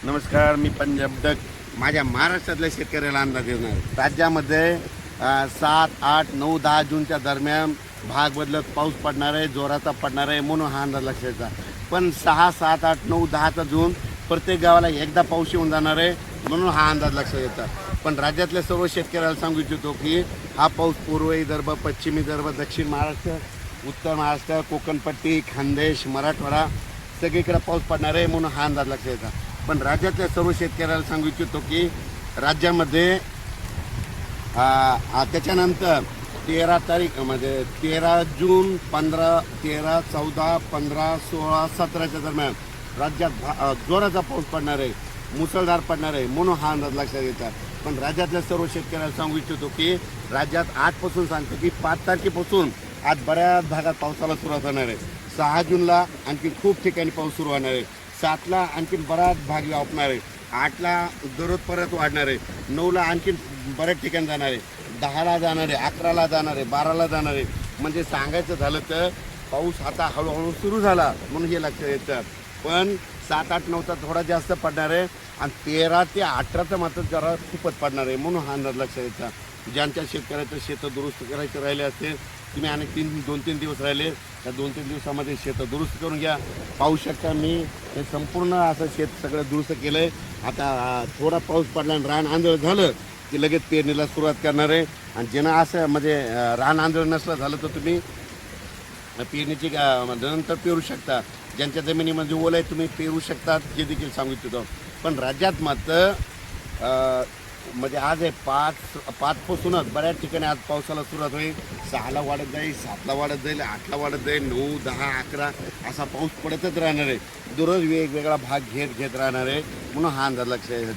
नमस्कार मी पंजाब डक माझ्या महाराष्ट्रातल्या शेतकऱ्याला अंदाज देणार राज्यामध्ये सात आठ नऊ दहा जूनच्या दरम्यान भाग बदलत पाऊस पडणार आहे जोराचा पडणार आहे म्हणून हा अंदाज लक्षात पण सहा सात आठ नऊ दहाचा जून प्रत्येक गावाला एकदा पाऊस येऊन जाणार आहे म्हणून हा अंदाज लक्षात येतात पण राज्यातल्या सर्व शेतकऱ्याला सांगू इच्छितो की हा पाऊस पूर्व विदर्भ पश्चिम विदर्भ दक्षिण महाराष्ट्र उत्तर महाराष्ट्र कोकणपट्टी खानदेश मराठवाडा सगळीकडे पाऊस पडणार आहे म्हणून हा अंदाज लक्षात येतात पण राज्यातल्या सर्व शेतकऱ्याला सांगू इच्छितो की राज्यामध्ये त्याच्यानंतर तेरा तारीख म्हणजे तेरा जून पंधरा तेरा चौदा पंधरा सोळा सतराच्या दरम्यान राज्यात भा- जोराचा पाऊस पडणार आहे मुसळधार पडणार आहे म्हणून हा अंदाज लक्षात येतात पण राज्यातल्या सर्व शेतकऱ्याला सांगू इच्छितो की राज्यात आजपासून सांगतो की पाच तारखेपासून आज बऱ्याच भागात पावसाला सुरुवात होणार आहे. सहा जूनला आणखी खूप ठिकाणी पाऊस सुरू होणार आहे. सातला आणखीन बराच भाग व्यापणार आहे. आठला दररोज परत वाढणार आहे. नऊला आणखीन बऱ्याच ठिकाणी जाणार आहे. दहाला जाणार आहे अकराला जाणार आहे बाराला जाणार आहे. म्हणजे सांगायचं झालं तर पाऊस आता हळूहळू सुरू झाला म्हणून हे लक्षात येतं पण सात आठ नऊचा थोडा जास्त पडणार आहे आणि तेरा ते अठराचं मात्र जरा खूपच पडणार आहे म्हणून हा अंदाज लक्षात येतं ज्यांच्या शेतकऱ्याचं शेतं दुरुस्त करायचे राहिले असते तुम्ही आणि तीन दोन तीन दिवस राहिले त्या दोन तीन दिवसामध्ये शेतं दुरुस्त करून घ्या. पाहू शकता मी हे संपूर्ण असं शेत सगळं दुरुस्त केलं आहे आता थोडा पाऊस पडला आणि रान आंधळ झालं की लगेच पेरणीला सुरुवात करणार आहे. आणि ज्यांना असं म्हणजे रान आंधळ नसलं झालं तर तुम्ही पेरणीची म्हणजे नंतर पेरू शकता. ज्यांच्या जमिनीमध्ये ओलं आहे तुम्ही पेरू शकतात. हे देखील सांगू इच्छितो. पण राज्यात मात्र म्हणजे आज आहे पाच पाचपासूनच बऱ्याच ठिकाणी आज पावसाला सुरुवात होईल. सहाला वाढत जाईल सातला वाढत जाईल आठला वाढत जाईल नऊ दहा अकरा असा पाऊस पडतच राहणार आहे. दररोज वेगवेगळा भाग घेत घेत राहणार आहे. म्हणून हा अंदाज लक्षात